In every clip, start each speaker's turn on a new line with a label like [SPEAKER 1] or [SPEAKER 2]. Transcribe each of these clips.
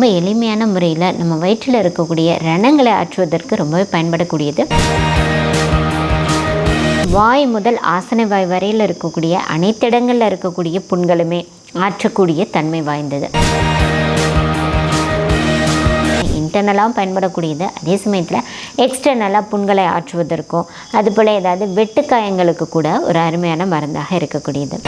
[SPEAKER 1] ரொம்ப எளிமையான முறையில் நம்ம வயிற்றில் இருக்கக்கூடிய ரணங்களை ஆற்றுவதற்கு ரொம்பவே பயன்படக்கூடியது. வாய் முதல் ஆசன வாய் வரையில் இருக்கக்கூடிய அனைத்து இடங்களில் இருக்கக்கூடிய புண்களுமே ஆற்றக்கூடிய தன்மை வாய்ந்தது. இன்டர்னலாகவும் பயன்படக்கூடியது. அதே சமயத்தில் எக்ஸ்டர்னலாக புண்களை ஆற்றுவதற்கும் அதுபோல் ஏதாவது வெட்டுக்காயங்களுக்கு கூட ஒரு அருமையான மருந்தாக இருக்கக்கூடியது.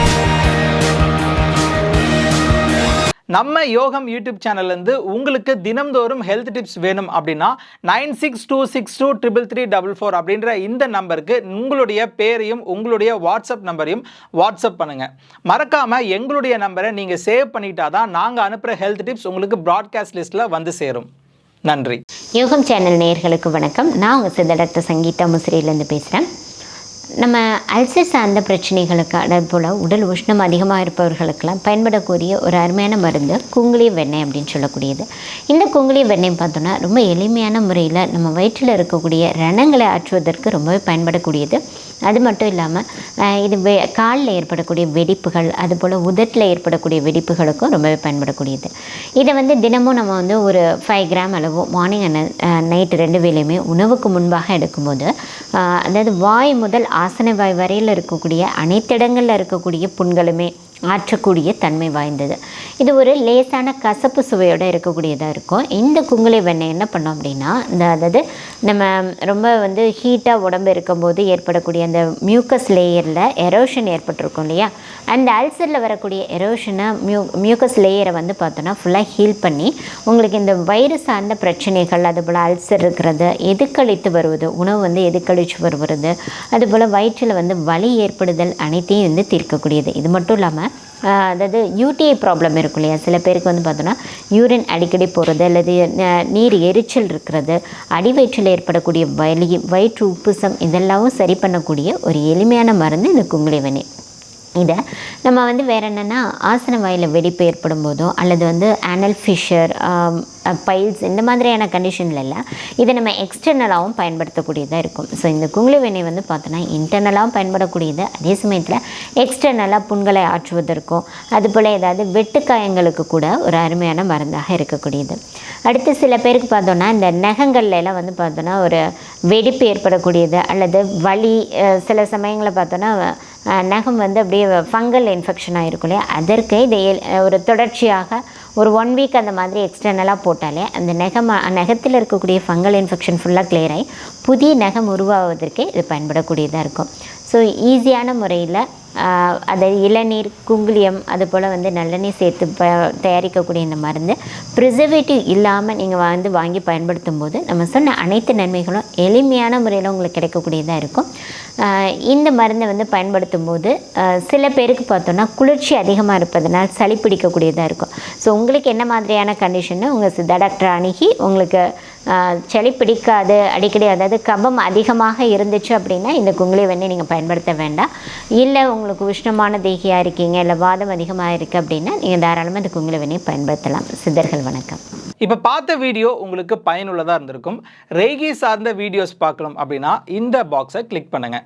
[SPEAKER 2] நம்ம யோகம் யூடியூப் சேனல்லேருந்து உங்களுக்கு தினம்தோறும் ஹெல்த் டிப்ஸ் வேணும் அப்படின்னா nine six two six two triple three double four அப்படின்ற இந்த நம்பருக்கு உங்களுடைய பேரையும் உங்களுடைய வாட்ஸ்அப் நம்பரையும் வாட்ஸ்அப் பண்ணுங்கள் மறக்காமல் எங்களுடைய நம்பரை நீங்கள் சேவ் பண்ணிட்டா தான் நாங்கள் அனுப்புகிற ஹெல்த் டிப்ஸ் உங்களுக்கு ப்ராட்காஸ்ட் லிஸ்ட்டில் வந்து சேரும். நன்றி.
[SPEAKER 1] யோகம் சேனல் நேயர்களுக்கு வணக்கம். நான் உங்கள் சித்த டாக்டர் சங்கீதா முசிறியிலேருந்து பேசுகிறேன் நம்ம அல்சர் சார்ந்த பிரச்சனைகளுக்கு போல் உடல் உஷ்ணம் அதிகமாக இருப்பவர்களுக்கெல்லாம் பயன்படக்கூடிய ஒரு அருமையான மருந்து குங்குளி வெண்ணெய் அப்படின்னு சொல்லக்கூடியது. இந்த குங்குளி வெண்ணெய் பார்த்தோன்னா ரொம்ப எளிமையான முறையில் நம்ம வயிற்றில் இருக்கக்கூடிய ரணங்களை ஆற்றுவதற்கு ரொம்பவே பயன்படக்கூடியது. அது மட்டும் இல்லாமல் இது வெ காலில் ஏற்படக்கூடிய வெடிப்புகள் அதுபோல் உதட்டில் ஏற்படக்கூடிய வெடிப்புகளுக்கும் ரொம்பவே பயன்படக்கூடியது. இதை வந்து தினமும் நம்ம வந்து ஒரு ஃபைவ் கிராம் அளவு மார்னிங் அண்ட் நைட்டு ரெண்டு வேலையுமே உணவுக்கு முன்பாக எடுக்கும்போது அதாவது வாய் முதல் ஆசன வாய் வரையில் இருக்கக்கூடிய அனைத்து இடங்களில் இருக்கக்கூடிய புண்களுமே ஆற்றக்கூடிய தன்மை வாய்ந்தது. இது ஒரு லேசான கசப்பு சுவையோடு இருக்கக்கூடியதாக இருக்கும். இந்த குங்குளி வெண்ணெய் என்ன பண்ணோம் அப்படின்னா இந்த அதாவது நம்ம ரொம்ப வந்து ஹீட்டாக உடம்பு இருக்கும்போது ஏற்படக்கூடிய அந்த மியூக்கஸ் லேயரில் எரோஷன் ஏற்பட்டிருக்கும் இல்லையா? அந்த அல்சரில் வரக்கூடிய எரோஷனை மியூ மியூக்கஸ் லேயரை வந்து பார்த்தோன்னா ஃபுல்லாக ஹீல் பண்ணி உங்களுக்கு இந்த வயிறு சார்ந்த பிரச்சனைகள் அதுபோல் அல்சர் இருக்கிறது எதுக்களித்து வருவது உணவு வந்து எதுக்களிச்சு வருவது அதுபோல் வயிற்றில் வந்து வலி ஏற்படுதல் அனைத்தையும் வந்து தீர்க்கக்கூடியது. இது மட்டும் இல்லாமல் அதாவது யூடிஐ ப்ராப்ளம் இருக்கும் இல்லையா? சில பேருக்கு வந்து பார்த்தோன்னா யூரின் அடிக்கடி போகிறது அல்லது நீர் எரிச்சல் இருக்கிறது அடிவயிற்றில் ஏற்படக்கூடிய வலி வயிற்று உப்புசம் இதெல்லாம் சரி பண்ணக்கூடிய ஒரு எளிமையான மருந்து இந்த குங்குளி வெண்ணெய் இதை. நம்ம வந்து வேறு என்னென்னா ஆசன வாயில் வெடிப்பு ஏற்படும் போதோ அல்லது வந்து ஆனல் ஃபிஷர் பைல்ஸ் இந்த மாதிரியான கண்டிஷனில் இல்லை இதை நம்ம எக்ஸ்டர்னலாகவும் பயன்படுத்தக்கூடியதாக இருக்கும். ஸோ இந்த குங்குளி வெண்ணெய் வந்து பார்த்தோன்னா இன்டர்னலாகவும் பயன்படக்கூடியது. அதே சமயத்தில் எக்ஸ்டர்னலாக புண்களை ஆற்றுவதற்கும் அதுபோல் ஏதாவது வெட்டுக்காயங்களுக்கு கூட ஒரு அருமையான மருந்தாக இருக்கக்கூடியது. அடுத்து சில பேருக்கு பார்த்தோன்னா இந்த நகங்கள்ல எல்லாம் வந்து பார்த்தோன்னா ஒரு வெடிப்பு ஏற்படக்கூடியது அல்லது வலி சில சமயங்களில் பார்த்தோன்னா நகம் வந்து அப்படியே ஃபங்கல் இன்ஃபெக்ஷன் ஆகிருக்கும் இல்லையா? அதற்கு இதை ஒரு தொடர்ச்சியாக ஒரு ஒன் வீக் அந்த மாதிரி எக்ஸ்டர்னலாக போட்டாலே அந்த நகம் நகத்தில் இருக்கக்கூடிய ஃபங்கல் இன்ஃபெக்ஷன் ஃபுல்லாக கிளியர் ஆகி புதிய நகம் உருவாவதற்கு இது பயன்படக்கூடியதாக இருக்கும். ஸோ ஈஸியான முறையில் அதை இளநீர் குங்குளியம் அதுபோல் வந்து நல்லெண்ணெய் சேர்த்து ப தயாரிக்கக்கூடிய இந்த மருந்து ப்ரிசர்வேட்டிவ் இல்லாமல் நீங்கள் வந்து வாங்கி பயன்படுத்தும் போது நம்ம சொன்ன அனைத்து நன்மைகளும் எளிமையான முறையில் உங்களுக்கு கிடைக்கக்கூடியதாக இருக்கும். இந்த மருந்தை வந்து பயன்படுத்தும் போது சில பேருக்கு பார்த்தோன்னா குளிர்ச்சி அதிகமாக இருப்பதனால் சளி பிடிக்கக்கூடியதாக இருக்கும். ஸோ உங்களுக்கு என்ன மாதிரியான கண்டிஷன்னு உங்கள் சித்த டாக்டர் அணுகி உங்களுக்கு சளி பிடிக்காது அடிக்கடி அதாவது கபம் அதிகமாக இருந்துச்சு அப்படின்னா இந்த குங்குளி வெண்ணெய் நீங்கள் பயன்படுத்த வேண்டாம். இல்லை உங்களுக்கு உஷ்ணமான தேகியாக இருக்கீங்க இல்லை வாதம் அதிகமாக இருக்குது அப்படின்னா நீங்கள் தாராளமாக இந்த குங்குளி வெண்ணெய் பயன்படுத்தலாம். சித்தர்கள் வணக்கம்.
[SPEAKER 2] இப்போ பார்த்த வீடியோ உங்களுக்கு பயனுள்ளதாக இருந்திருக்கும். ரேகி சார்ந்த வீடியோஸ் பார்க்கணும் அப்படின்னா இந்த பாக்ஸை கிளிக் பண்ணுங்கள்